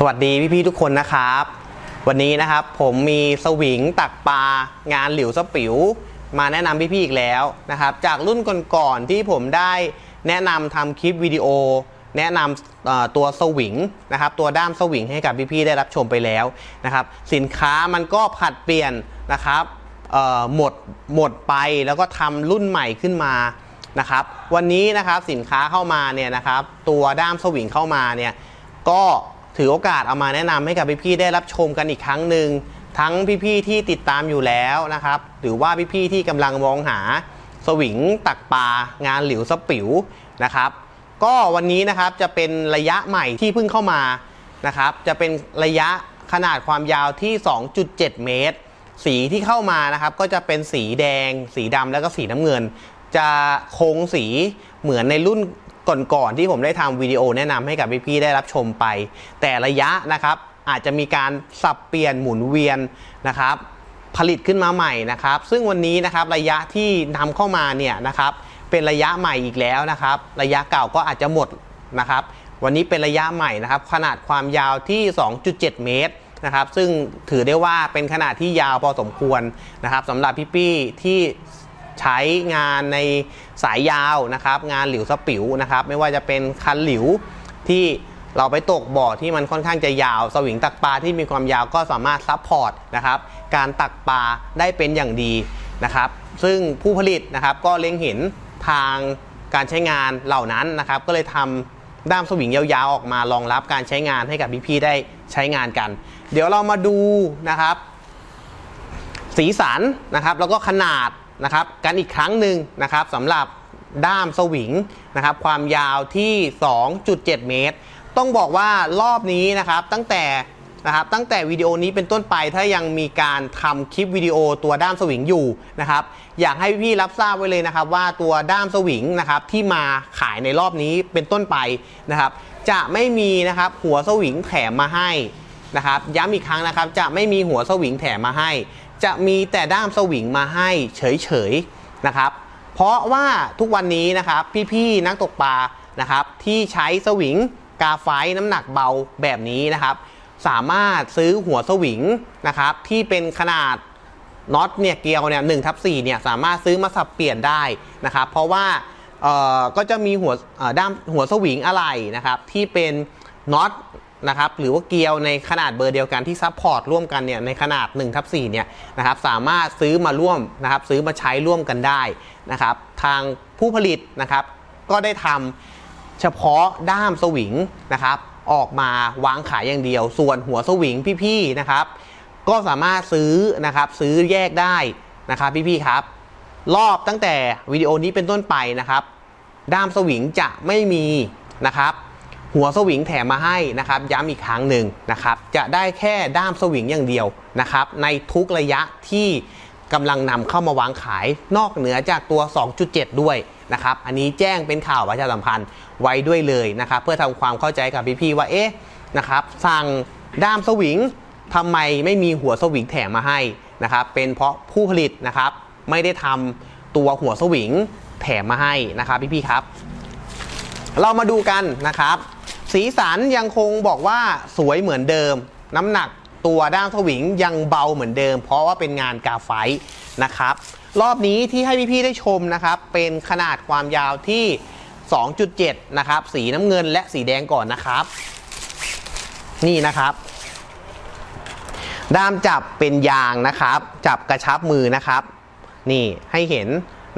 สวัสดีพี่ๆทุกคนนะครับ วันนี้นะครับผมมีสวิงตักปลางานหลิวสปิว มาแนะนำพี่ๆอีกแล้วนะครับ จากรุ่นก่อนๆที่ผมได้แนะนำทำคลิปวิดีโอ แนะนำตัวสวิงนะครับ ตัวด้ามสวิงให้กับพี่ๆได้รับชมไปแล้วนะครับ สินค้ามันก็ผัดเปลี่ยนนะครับหมดหมดไปแล้วก็ทำรุ่นใหม่ขึ้นมานะครับ วันนี้นะครับสินค้าเข้ามาเนี่ยนะครับ ตัวด้ามสวิงเข้ามาเนี่ยก็ ถือโอกาสเอามาแนะนำให้กับพี่ๆได้รับชมกันอีกครั้งหนึ่งทั้งพี่ๆที่ติดตามอยู่แล้วนะครับ หรือว่าพี่ๆที่กำลังมองหาสวิงตักปลางานหลิวสปิวนะครับ ก็วันนี้นะครับจะเป็นระยะใหม่ที่เพิ่งเข้ามานะครับ จะเป็นระยะขนาดความยาวที่ 2.7 เมตร สีที่เข้ามานะครับ ก็จะเป็นสีแดง สีดำแล้วก็สีน้ำเงิน จะโค้งสีเหมือนในรุ่น ก่อนๆที่ผมได้ทำวิดีโอแนะนำให้กับพี่ๆได้รับชมไป แต่ระยะนะครับอาจจะมีการสับเปลี่ยนหมุนเวียนนะครับ ผลิตขึ้นมาใหม่นะครับ ซึ่งวันนี้นะครับระยะที่นำเข้ามาเนี่ยนะครับ เป็นระยะใหม่อีกแล้วนะครับ ระยะเก่าก็อาจจะหมดนะครับ วันนี้เป็นระยะใหม่นะครับ ขนาดความยาวที่ 2.7 เมตรนะครับ ซึ่งถือได้ว่าเป็นขนาดที่ยาวพอสมควรนะครับสำหรับพี่ๆที่ ใช้งานในสายยาวนะครับ งานหลิวสปิวนะครับ ไม่ว่าจะเป็นคันหลิวที่เราไปตกบ่อที่มันค่อนข้างจะยาว สวิงตักปลาที่มีความยาวก็สามารถซับพอร์ตนะครับ การตักปลาได้เป็นอย่างดีนะครับ ซึ่งผู้ผลิตนะครับก็เล็งเห็นทางการใช้งานเหล่านั้นนะครับ ก็เลยทำด้ามสวิงยาวๆออกมารองรับการใช้งานให้กับพี่ๆได้ใช้งานกัน เดี๋ยวเรามาดูนะครับ สีสันนะครับ แล้วก็ขนาด นะครับกันอีกครั้งหนึ่งนะครับสำหรับด้ามสวิงนะครับความยาวที่ 2.7 เมตร ต้องบอกว่ารอบนี้นะครับตั้งแต่นะครับตั้งแต่วิดีโอนี้เป็นต้นไปถ้ายังมีการทำคลิปวิดีโอตัวด้ามสวิงอยู่นะครับอยากให้พี่รับทราบไว้เลยนะครับว่าตัวด้ามสวิงนะครับที่มาขายในรอบนี้เป็นต้นไปนะครับจะไม่มีนะครับหัวสวิงแถมมาให้นะครับย้ำอีกครั้งนะครับจะไม่มีหัวสวิงแถมมาให้ จะมีแต่ด้ามสวิงมาให้เฉยๆนะครับ เพราะว่าทุกวันนี้นะครับพี่ๆนักตกปลานะครับ ที่ใช้สวิงกาไฟน้ำหนักเบาแบบนี้นะครับ สามารถซื้อหัวสวิงนะครับ ที่เป็นขนาดน็อตเนี่ยเกลียวเนี่ยหนึ่งทับสี่เนี่ยสามารถซื้อมาสับเปลี่ยนได้นะครับ เพราะว่าเออก็จะมีหัวด้ามหัวสวิงอะไรนะครับ ที่เป็นน็อต นะครับหรือว่าเกลียวในขนาดเบอร์เดียวกันที่ซัพพอร์ตร่วมกันเนี่ยในขนาด1ทับ4เนี่ยนะครับสามารถซื้อมาร่วมนะครับซื้อมาใช้ร่วมกันได้นะครับทางผู้ผลิตนะครับก็ได้ทำเฉพาะด้ามสวิงนะครับออกมาวางขายอย่างเดียว ส่วนหัวสวิงพี่ๆนะครับก็สามารถซื้อนะครับซื้อแยกได้นะครับพี่ๆครับ รอบตั้งแต่วิดีโอนี้เป็นต้นไปนะครับ ด้ามสวิงจะไม่มีนะครับ หัวสวิงแถมมาให้นะครับย้ำอีกครั้งหนึ่งนะครับจะได้แค่ด้ามสวิงอย่างเดียวนะครับในทุกระยะที่กำลังนำเข้ามาวางขายนอกเหนือจากตัว 2.7 ด้วยนะครับอันนี้แจ้งเป็นข่าวประชาสัมพันธ์ไว้ด้วยเลยนะครับเพื่อทำความเข้าใจกับพี่ๆว่าเอ๊ะนะครับสั่งด้ามสวิงทำไมไม่มีหัวสวิงแถมมาให้นะครับเป็นเพราะผู้ผลิตนะครับไม่ได้ทำตัวหัวสวิงแถมมาให้นะครับพี่ๆครับ เรามาดูกันนะครับ สีสันยังคงบอกว่าสวยเหมือนเดิม น้ำหนักตัวด้ามสวิงยังเบาเหมือนเดิม เพราะว่าเป็นงานกาไฟนะครับ รอบนี้ที่ให้พี่ๆได้ชมนะครับ เป็นขนาดความยาวที่ 2.7 นะครับ สีน้ำเงินและสีแดงก่อนนะครับ นี่นะครับ ด้ามจับเป็นยางนะครับ จับกระชับมือนะครับ นี่ให้เห็น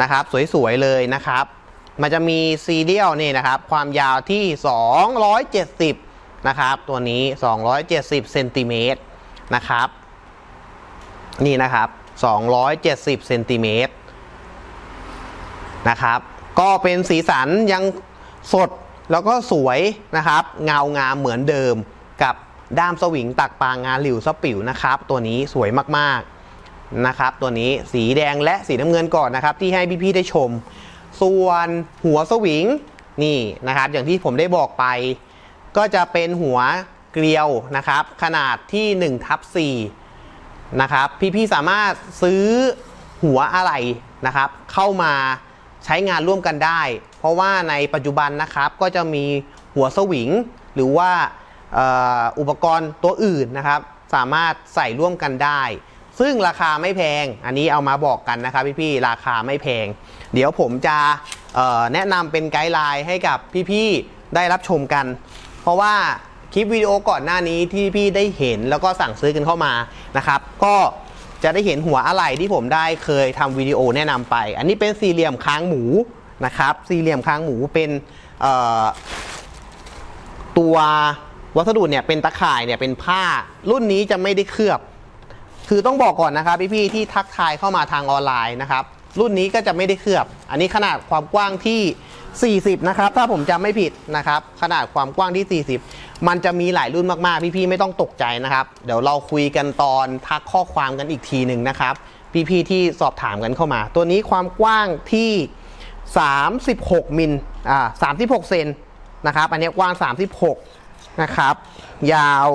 นะครับ สวยๆเลยนะครับ มันจะมีซีเรียลนี่นะครับ ความยาวที่ 270 นะครับ ตัวนี้ 270เซนติเมตรนะครับ นี่นะครับ 270เซนติเมตรนะครับ ก็เป็นสีสันยังสดแล้วก็สวยนะครับ เงางามเหมือนเดิมกับด้ามสวิงตักปลางานหลิวสปิวนะครับ ตัวนี้สวยมากๆนะครับ ตัวนี้สีแดงและสีน้ำเงินก่อนนะครับ ที่ให้พี่ๆได้ชม ส่วนหัวสวิงนี่นะครับ อย่างที่ผมได้บอกไป ก็จะเป็นหัวเกลียวนะครับ ขนาดที่1ทับ4นะครับ พี่ๆสามารถซื้อหัวอะไรนะครับ เข้ามาใช้งานร่วมกันได้ เพราะว่าในปัจจุบันนะครับก็จะมีหัวสวิง หรือว่าอออุปกรณ์ตัวอื่นนะครับ สามารถใส่ร่วมกันได้ ซึ่งราคาไม่แพง อันนี้เอามาบอกกันนะครับพี่ๆ ราคาไม่แพง เดี๋ยวผมจะแนะนำเป็นไกด์ไลน์ให้กับพี่ๆ ได้รับชมกัน เพราะว่าคลิปวิดีโอก่อนหน้านี้ที่พี่ได้เห็นแล้วก็สั่งซื้อกันเข้ามานะครับ ก็จะได้เห็นหัวอะไหล่ที่ผมได้เคยทำวิดีโอแนะนำไป อันนี้เป็นสี่เหลี่ยมค้างหมูนะครับ สี่เหลี่ยมค้างหมูเป็นตัววัสดุเนี่ยเป็นตะข่ายเนี่ยเป็นผ้ารุ่นนี้จะไม่ได้เคลือบ คือต้องบอกก่อนนะครับพี่ๆที่ทักทายเข้ามาทางออนไลน์นะครับ รุ่นนี้ก็จะไม่ได้เคลือบ อันนี้ขนาดความกว้างที่ 40 นะครับ ถ้าผมจำไม่ผิดนะครับ ขนาดความกว้างที่ 40 มันจะมีหลายรุ่นมากๆ พี่ๆไม่ต้องตกใจนะครับ เดี๋ยวเราคุยกันตอนทักข้อความกันอีกทีหนึ่งนะครับ พี่ๆที่สอบถามกันเข้ามา ตัวนี้ความกว้างที่ 36 มิลอ่า36 เซนนะครับ อันนี้กว้าง 36 นะครับ ยาว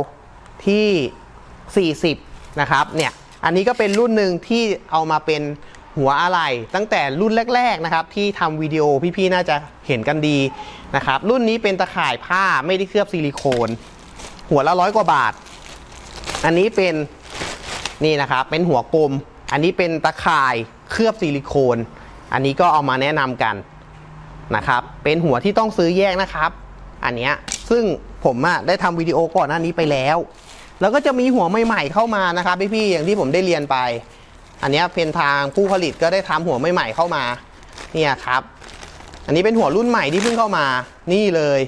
ที่ 40 นะครับเนี่ยอันนี้ก็เป็นรุ่นหนึ่งที่เอามาเป็นหัวอะไหล่ตั้งแต่รุ่นแรก ๆนะครับ ที่ทำวิดีโอพี่ๆน่าจะเห็นกันดีนะครับ รุ่นนี้เป็นตะข่ายผ้าไม่ได้เคลือบซิลิโคน หัวละร้อยกว่าบาท อันนี้เป็นนี่นะครับเป็นหัวกลม อันนี้เป็นตะข่ายเคลือบซิลิโคน อันนี้ก็เอามาแนะนำกันนะครับ เป็นหัวที่ต้องซื้อแยกนะครับ อันเนี้ยซึ่งผมอะได้ทำวิดีโอก่อนหน้านี้ไปแล้ว แล้วก็จะมีหัวใหม่ๆเข้ามานะครับพี่ๆอย่างที่ผมได้เรียนไป อันนี้เป็นทางผู้ผลิตก็ได้ทำหัวใหม่ๆเข้ามาเนี่ยครับ อันนี้เป็นหัวรุ่นใหม่ที่เพิ่งเข้ามานี่เลย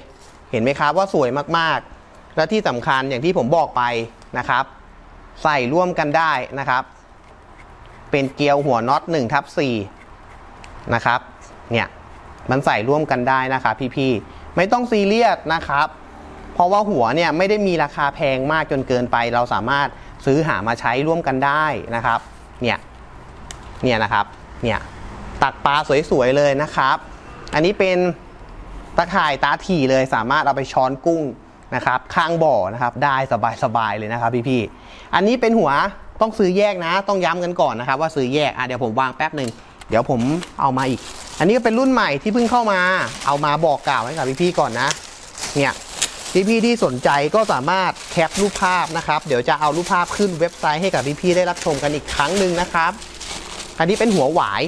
เห็นไหมครับว่าสวยมากๆ และที่สำคัญอย่างที่ผมบอกไปนะครับ ใส่ร่วมกันได้นะครับ เป็นเกลียวหัวน็อต1ทับ4นะครับเนี่ยมันใส่ร่วมกันได้นะครับพี่ๆไม่ต้องซีเรียสนะครับ เพราะว่าหัวเนี่ยไม่ได้มีราคาแพงมากจนเกินไป เราสามารถซื้อหามาใช้ร่วมกันได้นะครับ เนี่ยเนี่ยนะครับเนี่ยตักปลาสวยๆเลยนะครับ อันนี้เป็นตะข่ายตาถี่เลยสามารถเอาไปช้อนกุ้งนะครับข้างบ่อนะครับได้สบายๆเลยนะครับพี่ๆอันนี้เป็นหัวต้องซื้อแยกนะ ต้องย้ำกันก่อนนะครับ ว่าซื้อแยกอะเดี๋ยวผมวางแป๊บหนึ่งเดี๋ยวผมเอามาอีก อันนี้ก็เป็นรุ่นใหม่ที่เพิ่งเข้ามา เอามาบอกกล่าวให้กับพี่ๆก่อนนะ เนี่ย พี่ๆที่สนใจก็สามารถแคปรูปภาพนะครับ เดี๋ยวจะเอารูปภาพขึ้นเว็บไซต์ให้กับพี่ๆได้รับชมกันอีกครั้งหนึ่งนะครับ อันนี้เป็นหัวหวาย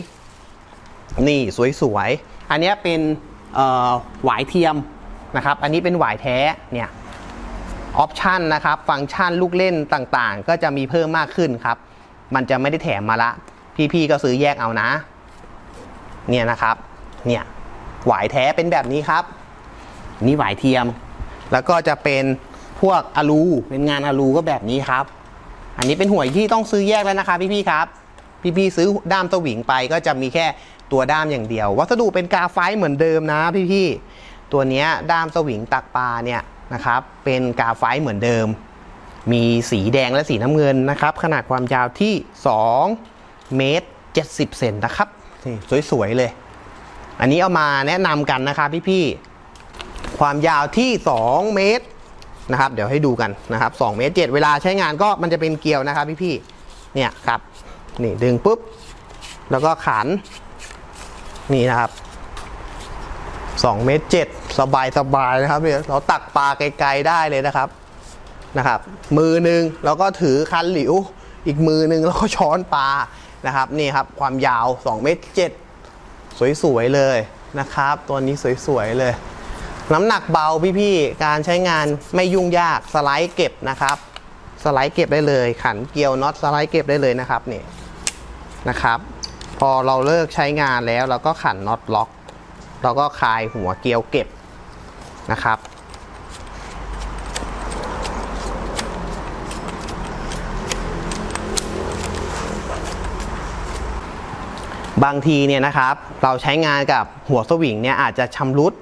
นี่สวยๆ อันนี้เป็นหวายเทียมนะครับ อันนี้เป็นหวายแท้เนี่ยออปชันนะครับ ฟังก์ชันลูกเล่นต่างๆ ก็จะมีเพิ่มมากขึ้นครับ มันจะไม่ได้แถมมาละ พี่ๆก็ซื้อแยกเอานะ เนี่ยนะครับ เนี่ยหวายแท้เป็นแบบนี้ครับ นี่หวายเทียม แล้วก็จะเป็นพวกอะลูเป็นงานอะลูก็แบบนี้ครับ อันนี้เป็นหวยที่ต้องซื้อแยกแล้วนะคะพี่ๆครับ พี่ๆซื้อด้ามสวิงไปก็จะมีแค่ตัวด้ามอย่างเดียว วัสดุเป็นกาไฟเหมือนเดิมนะพี่ๆตัวนี้ด้ามสวิงตักปลาเนี่ยนะครับเป็นกาไฟเหมือนเดิม มีสีแดงและสีน้ำเงินนะครับ ขนาดความยาวที่ 2 เมตร 70 เซนนะครับสวยๆเลย อันนี้เอามาแนะนำกันนะครับพี่ๆ ความยาวที่ 2 เมตรนะครับ เดี๋ยวให้ดูกันนะครับ2เมตร7เวลาใช้งานก็มันจะเป็นเกลียวนะครับพี่ๆเนี่ยครับนี่ดึงปุ๊บ แล้วก็ขันนี่นะครับ2เมตร7สบายสบายนะครับเนี่ยเราตักปลาไกลๆได้เลยนะครับนะครับ มือหนึ่งแล้วก็ถือคันหลิว อีกมือหนึ่งแล้วก็ช้อนปลานะครับนี่ครับความยาว2เมตร7สวยๆเลยนะครับ ตัวนี้สวยๆเลย น้ำหนักเบาพี่ๆ การใช้งานไม่ยุ่งยากสไลด์เก็บนะครับ สไลด์เก็บได้เลย ขันเกลียวน็อตสไลด์เก็บได้เลยนะครับนี่นะครับ พอเราเลิกใช้งานแล้วเราก็ขันน็อตล็อกเราก็คลายหัวเกลียวเก็บนะครับ บางทีเนี่ยนะครับ เราใช้งานกับหัวสวิงเนี่ยอาจจะชำรุด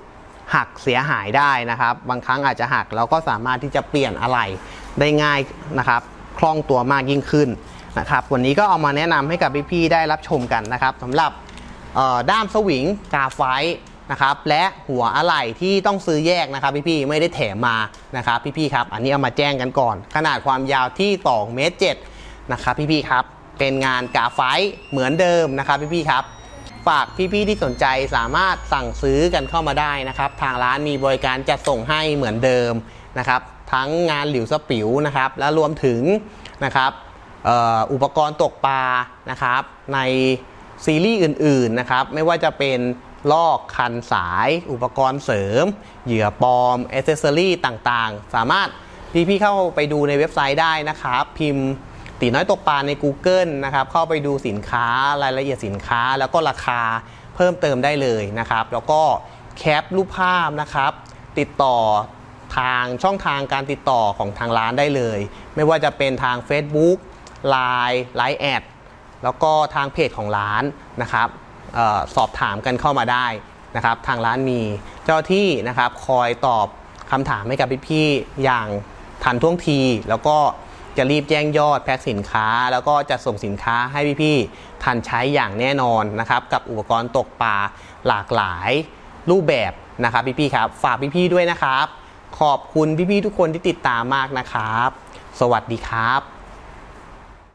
หักเสียหายได้นะครับ บางครั้งอาจจะหักเราก็สามารถที่จะเปลี่ยนอะไรได้ง่ายนะครับ คล่องตัวมากยิ่งขึ้นนะครับ วันนี้ก็เอามาแนะนำให้กับพี่ๆได้รับชมกันนะครับสำหรับด้ามสวิงกาไฟนะครับและหัวอะไหล่ที่ต้องซื้อแยกนะครับ พี่ๆไม่ได้แถมมานะครับพี่ๆครับ อันนี้เอามาแจ้งกันก่อน ขนาดความยาวที่2เมตร7นะครับพี่ๆครับ เป็นงานกาไฟเหมือนเดิมนะครับพี่ๆครับ ฝากพี่ๆที่สนใจสามารถสั่งซื้อกันเข้ามาได้นะครับ ทางร้านมีบริการจัดส่งให้เหมือนเดิมนะครับ ทั้งงานหลิวสปิวนะครับ และรวมถึงนะครับอ่ออุปกรณ์ตกปลานะครับ ในซีรีส์อื่นๆนะครับ ไม่ว่าจะเป็นลอกคันสาย อุปกรณ์เสริม เหยื่อปลอมอ c เซสซอรี่ต่างๆ สามารถพี่ๆเข้าไปดูในเว็บไซต์ได้นะครับ พิมพ์ ตีน้อยตกปลาใน Google นะครับเข้าไปดูสินค้ารายละเอียดสินค้า แล้วก็ราคาเพิ่มเติมได้เลยนะครับ แล้วก็แคปรูปภาพนะครับ ติดต่อทางช่องทางการติดต่อของทางร้านได้เลย ไม่ว่าจะเป็นทาง Facebook Line Line แอดแล้วก็ทางเพจของร้านนะครับออสอบถามกันเข้ามาได้นะครับ ทางร้านมีเจ้าที่นะครับคอยตอบคำถามให้กับพี่ๆอย่างทันท่วงทีแล้วก็ จะรีบแจ้งยอดแพ็คสินค้า แล้วก็จะส่งสินค้าให้พี่ๆทันใช้อย่างแน่นอนนะครับ กับอุปกรณ์ตกปลาหลากหลายรูปแบบนะครับพี่ๆครับ ฝากพี่ๆด้วยนะครับ ขอบคุณพี่ๆทุกคนที่ติดตามมากนะครับ สวัสดีครับ